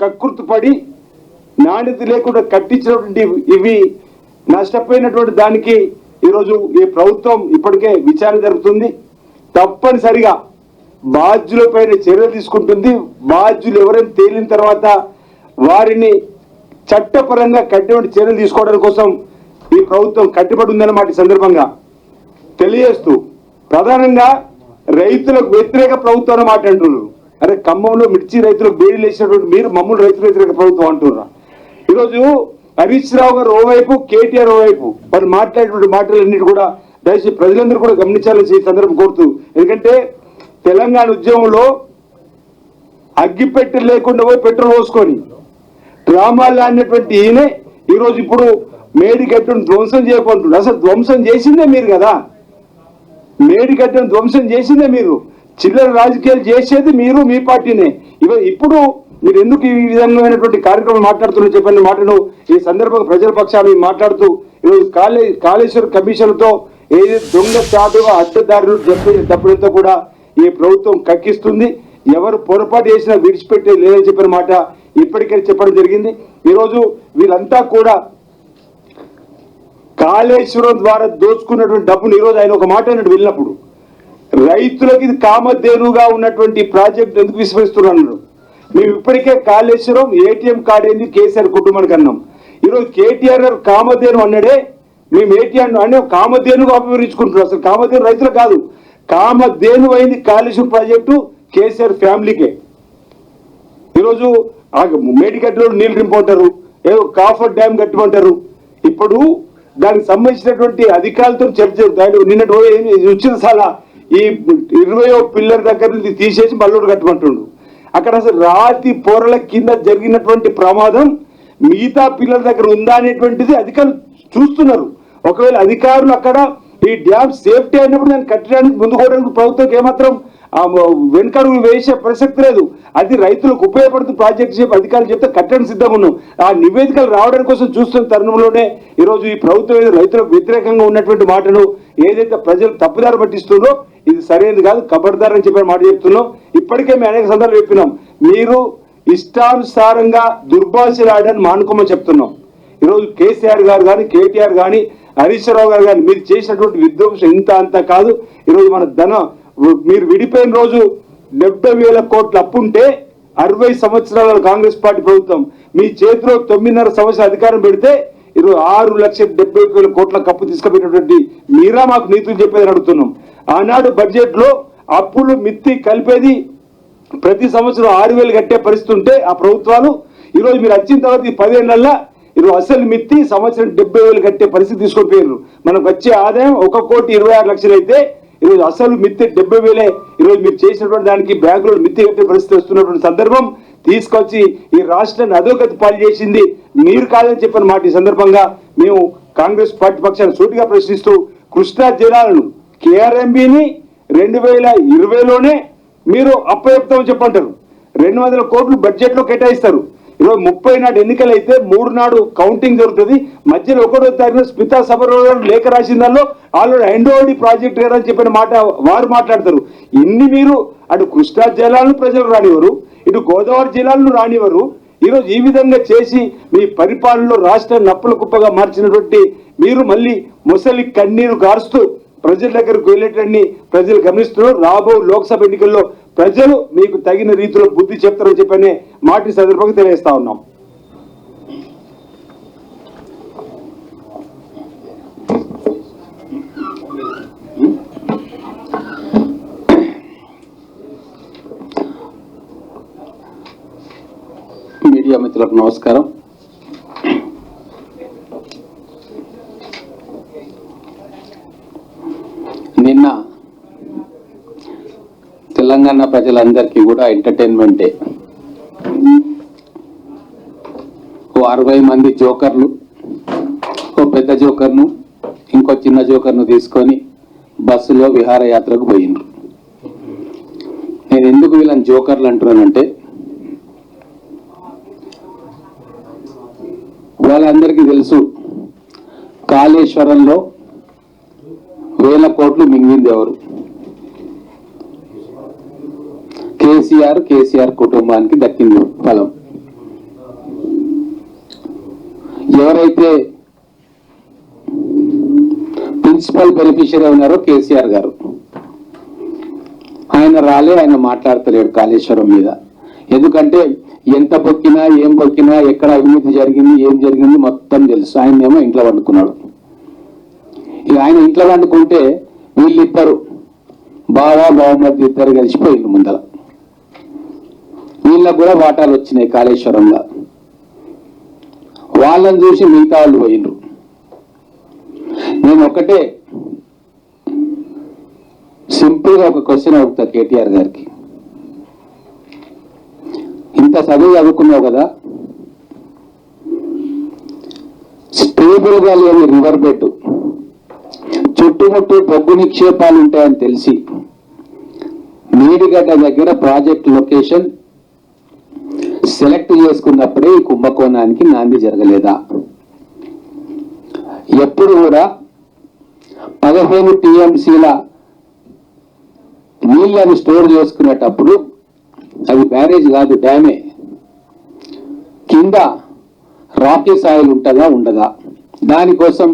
కక్కుర్తుపడి నాణ్యత లేకుండా కట్టించినటువంటి ఇవి నష్టపోయినటువంటి దానికి ఈరోజు ఈ ప్రభుత్వం ఇప్పటికే విచారణ జరుగుతుంది తప్పనిసరిగా బాధ్యులపైన చర్యలు తీసుకుంటుంది. బాధ్యులు ఎవరైనా తేలిన తర్వాత వారిని చట్టపరంగా కట్టినటువంటి చర్యలు తీసుకోవడం కోసం ఈ ప్రభుత్వం కట్టుబడి ఉందన్నమాట సందర్భంగా. తెలియజేస్తూ ప్రధానంగా రైతులకు వ్యతిరేక ప్రభుత్వం అన్నమాట అంటున్నారు. అరే ఖమ్మంలో మిర్చి రైతులకు బేడీలు వేసినటువంటి మీరు మమ్మల్ని రైతు వ్యతిరేక ప్రభుత్వం అంటున్నారు ఈరోజు హరీష్ రావు గారు ఓవైపు కేటీఆర్ ఓవైపు వారు మాట్లాడేటువంటి మాటలన్నిటి కూడా దయచేసి ప్రజలందరూ కూడా గమనించాలని ఈ సందర్భం కోరుతూ ఎందుకంటే తెలంగాణ ఉద్యమంలో అగ్గిపెట్టె లేకుండా పోయి పెట్రోల్ పోసుకొని డ్రామాలు ఆడినటువంటి ఈయనే ఈరోజు ఇప్పుడు మేడిగడ్డను ధ్వంసం చేయకుంటున్నాడు అసలు ధ్వంసం చేసిందే మీరు కదా? మేడిగడ్డను ధ్వంసం చేసిందే మీరు. చిల్లర రాజకీయాలు చేసేది మీరు మీ పార్టీనే. ఇవ ఇప్పుడు మీరు ఎందుకు ఈ విధమైనటువంటి కార్యక్రమం మాట్లాడుతున్నారు చెప్పండి మాటను ఈ సందర్భంగా ప్రజల పక్షాన్ని మాట్లాడుతూ ఈరోజు కాళే కాళేశ్వర కమిషన్తో ఏది దొంగ చాటుగా అడ్డదారులు చెప్పిన డబ్బులతో కూడా ఈ ప్రభుత్వం కక్కిస్తుంది. ఎవరు పొరపాటు చేసినా విడిచిపెట్టే లేదని చెప్పిన మాట ఇప్పటికైనా చెప్పడం జరిగింది. ఈరోజు వీళ్ళంతా కూడా కాళేశ్వరం ద్వారా దోచుకున్నటువంటి డబ్బును ఈరోజు ఆయన ఒక మాట అన్నాడు వెళ్ళినప్పుడు రైతులకు ఇది కామధేనుగా ఉన్నటువంటి ప్రాజెక్ట్ ఎందుకు విస్మరిస్తున్నాను మేము ఇప్పటికే కాళేశ్వరం ఏటీఎం కార్డు ఏంది? కేసీఆర్ కుటుంబానికి అన్నాం. ఈరోజు కేటీఆర్ గారు కామధేను అన్నాడే. మేము ఏటీఎం అనే కామధేనుగా అభివరించుకుంటున్నాం అసలు కామధేను రైతులు కాదు. కామధేను అయింది కాళేశ్వరం ప్రాజెక్టు కేసీఆర్ ఫ్యామిలీకే. ఈరోజు ఆ మేడిగడ్డలో నీళ్ళు నింపంటారు ఏదో కాఫర్ డ్యామ్ కట్టమంటారు. ఇప్పుడు దానికి సంబంధించినటువంటి అధికారులతో చర్చ నిన్నటి వచ్చిన సలహా ఈ ఇరవయో పిల్లర్ దగ్గర నుంచి తీసేసి మల్లూరు కట్టమంటుండు. అక్కడ అసలు రాతి పొరల కింద జరిగినటువంటి ప్రమాదం మిగతా పిల్లల దగ్గర ఉందా అనేటువంటిది అధికారులు చూస్తున్నారు. ఒకవేళ అధికారులు అక్కడ ఈ డ్యామ్ సేఫ్టీ అయినప్పుడు దాన్ని కట్టడానికి ముందుకోవడానికి ప్రభుత్వం ఏమాత్రం ఆ వెనుకడుగు వేసే ప్రసక్తి లేదు. అది రైతులకు ఉపయోగపడుతుంది ప్రాజెక్ట్ చెప్పి అధికారులు చెప్తే కట్టడానికి సిద్ధంగా ఉన్నాం. ఆ నివేదికలు రావడం కోసం చూస్తున్న తరుణంలోనే ఈరోజు ఈ ప్రభుత్వం రైతులకు వ్యతిరేకంగా ఉన్నటువంటి మాటను ఏదైతే ప్రజలు తప్పుదారి పట్టిస్తుందో ఇది సరైనది కాదు కబర్దార్ అని చెప్పిన మాట చెప్తున్నాం. ఇప్పటికే మేము అనేక సందర్భాలు చెప్పినాం. మీరు ఇష్టానుసారంగా దుర్భాషలాడని మానుకోమని చెప్తున్నాం. ఈరోజు కేసీఆర్ గారు కానీ కేటీఆర్ కానీ హరీష్ రావు గారు కానీ మీరు చేసినటువంటి విధ్వంసం ఇంత అంత కాదు. ఈరోజు మన ధన మీరు విడిపోయిన రోజు డెబ్బై వేల కోట్ల అప్పు ఉంటే అరవై సంవత్సరాల కాంగ్రెస్ పార్టీ ప్రభుత్వం మీ చేతిలో తొమ్మిదిన్నర సంవత్సరాల అధికారం పెడితే ఇరవై ఆరు లక్షల డెబ్బై వేల కోట్ల కప్పు తీసుకుపోయినటువంటి మీరా మాకు నీతులు చెప్పేది అడుగుతున్నాం. ఆనాడు బడ్జెట్లో అప్పులు మిత్తి కలిపేది ప్రతి సంవత్సరం ఆరు వేలు కట్టే పరిస్థితి ఉంటే ఆ ప్రభుత్వాలు ఈరోజు మీరు వచ్చిన తర్వాత ఈ పదేళ్ళలో ఇరవై అసలు మిత్తి సంవత్సరం డెబ్బై వేలు కట్టే పరిస్థితి తీసుకొని పోయారు మనకు వచ్చే ఆదాయం ఒక కోటి ఇరవై ఆరు లక్షలు అయితే ఈరోజు అసలు మిత్తి డెబ్బై వేలే. ఈరోజు మీరు చేసినటువంటి దానికి బ్యాంకులో మిత్తి కట్టే పరిస్థితి వస్తున్నటువంటి సందర్భం తీసుకొచ్చి ఈ రాష్ట్రాన్ని అధోగతి పాలు చేసింది మీరు కాదని చెప్పిన మాట ఈ సందర్భంగా మేము కాంగ్రెస్ పార్టీ పక్షాన్ని సూటిగా ప్రశ్నిస్తూ కృష్ణా జిల్లాలను కేఆర్ఎంబిని రెండు వేల ఇరవైలోనే మీరు అప్పచెప్తామని చెప్పంటారు. రెండు వందల కోట్లు బడ్జెట్లో కేటాయిస్తారు. ఇరవై ముప్పై నాడు ఎన్నికలు అయితే మూడు నాడు కౌంటింగ్ జరుగుతుంది. మధ్యలో ఒకటో తారీఖున స్మితా సభలో లేఖ రాసిన దానిలో ఆల్రెడీ ఎండోడి ప్రాజెక్ట్ కదా అని చెప్పిన మాట వారు మాట్లాడతారు. ఇన్ని మీరు అటు కృష్ణా జిల్లాలను ప్రజలు రానివారు ఇటు గోదావరి జిల్లాలను రానివ్వరు ఈరోజు ఈ విధంగా చేసి మీ పరిపాలనలో రాష్ట్ర నప్పుల కుప్పగా మార్చినటువంటి మీరు మళ్ళీ ముసలి కన్నీరు గారుస్తూ ప్రజల దగ్గరకు వెళ్ళేటన్ని ప్రజలు గమనిస్తున్నారు. రాబో లోక్సభ ఎన్నికల్లో ప్రజలు మీకు తగిన రీతిలో బుద్ధి చెప్తారని చెప్పనే మాటి సందర్భంగా తెలియజేస్తా ఉన్నాం. మిత్రులకు నమస్కారం. నిన్న తెలంగాణ ప్రజలందరికీ కూడా ఎంటర్టైన్మెంట్ డే ఓ అరవై మంది జోకర్లు ఓ పెద్ద జోకర్ను ఇంకో చిన్న జోకర్ను తీసుకొని బస్సులో విహారయాత్రకు పోయిండ్రు. నేను ఎందుకు వీళ్ళని జోకర్లు అంటున్నానంటే వాళ్ళందరికీ తెలుసు కాళేశ్వరంలో వేల కోట్లు మింగింది ఎవరు? కేసీఆర్ కేసీఆర్ కుటుంబానికి దక్కింది ఫలం. ఎవరైతే ప్రిన్సిపల్ బెనిఫిషియరీ ఉన్నారో కేసీఆర్ గారు. ఆయన రాలే ఆయన మాట్లాడతలేడు కాళేశ్వరం మీద. ఎందుకంటే ఎంత పొక్కినా ఏం పొక్కినా ఎక్కడ అవినీతి జరిగింది ఏం జరిగింది మొత్తం తెలుసు. ఆయన ఏమో ఇంట్లో వండుకున్నాడు. ఇక ఆయన ఇంట్లో వండుకుంటే వీళ్ళిద్దరు బాగా బాగుమతి ఇద్దరు కలిసిపోయింది ముందర వీళ్ళకు కూడా వాటాలు వచ్చినాయి కాళేశ్వరంలో. వాళ్ళని చూసి మిగతా వాళ్ళు పోయినరు నేను ఒకటే సింపుల్గా ఒక క్వశ్చన్ అడుగుతా కేటీఆర్ గారికి. ఇంత చదువు చదువుకున్నావు కదా? స్టేబుల్గా లేని రివర్ బెడ్. చుట్టుముట్టు బొగ్గు నిక్షేపాలు ఉంటాయని తెలిసి మేడిగడ్డ దగ్గర ప్రాజెక్ట్ లొకేషన్ సెలెక్ట్ చేసుకున్నప్పుడే ఈ కుంభకోణానికి నాంది జరగలేదా? ఎప్పుడు కూడా పదహేను టీఎంసీల నీళ్ళని స్టోర్ చేసుకునేటప్పుడు అది బ్యారేజ్ కాదు డ్యామే. కింద రాకీ సాయిల్ ఉంటుందా ఉండదా? దానికోసం